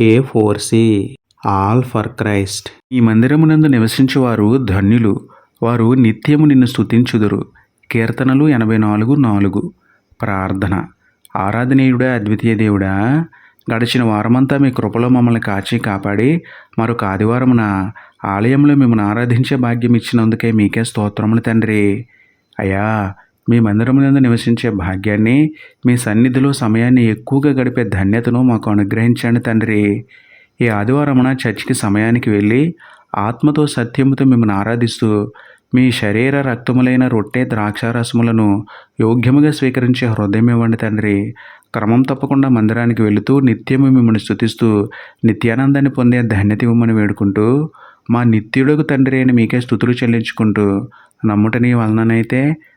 A for C all for Christ ఈ మందిరమునందు నివసించేవారు ధన్యులు. వారు నిత్యము నిన్ను స్తుతించుదురు. కీర్తనలు ఎనభై నాలుగు నాలుగు. ప్రార్థన. ఆరాధనీయుడా అద్వితీయ దేవుడా గడిచిన వారమంతా మీ కృపలో మమ్మల్ని కాచి కాపాడి మరొక ఆదివారమున ఆలయంలో మిమ్మల్ని ఆరాధించే భాగ్యం ఇచ్చినందుకే మీకే స్తోత్రములు తండ్రి. అయ్యా మీ మందిరమునందు నివసించే భాగ్యాన్ని మీ సన్నిధిలో సమయాన్ని ఎక్కువగా గడిపే ధన్యతను మాకు అనుగ్రహించండి తండ్రి. ఈ ఆదివారమున చర్చికి సమయానికి వెళ్ళి ఆత్మతో సత్యముతో మిమ్మల్ని ఆరాధిస్తూ మీ శరీర రక్తములైన రొట్టె ద్రాక్షారసములను యోగ్యముగా స్వీకరించే హృదయం ఇవ్వండి తండ్రి. క్రమం తప్పకుండా మందిరానికి వెళుతూ నిత్యము మిమ్మల్ని స్తుతిస్తూ నిత్యానందాన్ని పొందే ధన్యత ఇవ్వమని వేడుకుంటూ మా నిత్యుడకు తండ్రి అని మీకే స్థుతులు చెల్లించుకుంటూ నమ్ముటని వలననైతే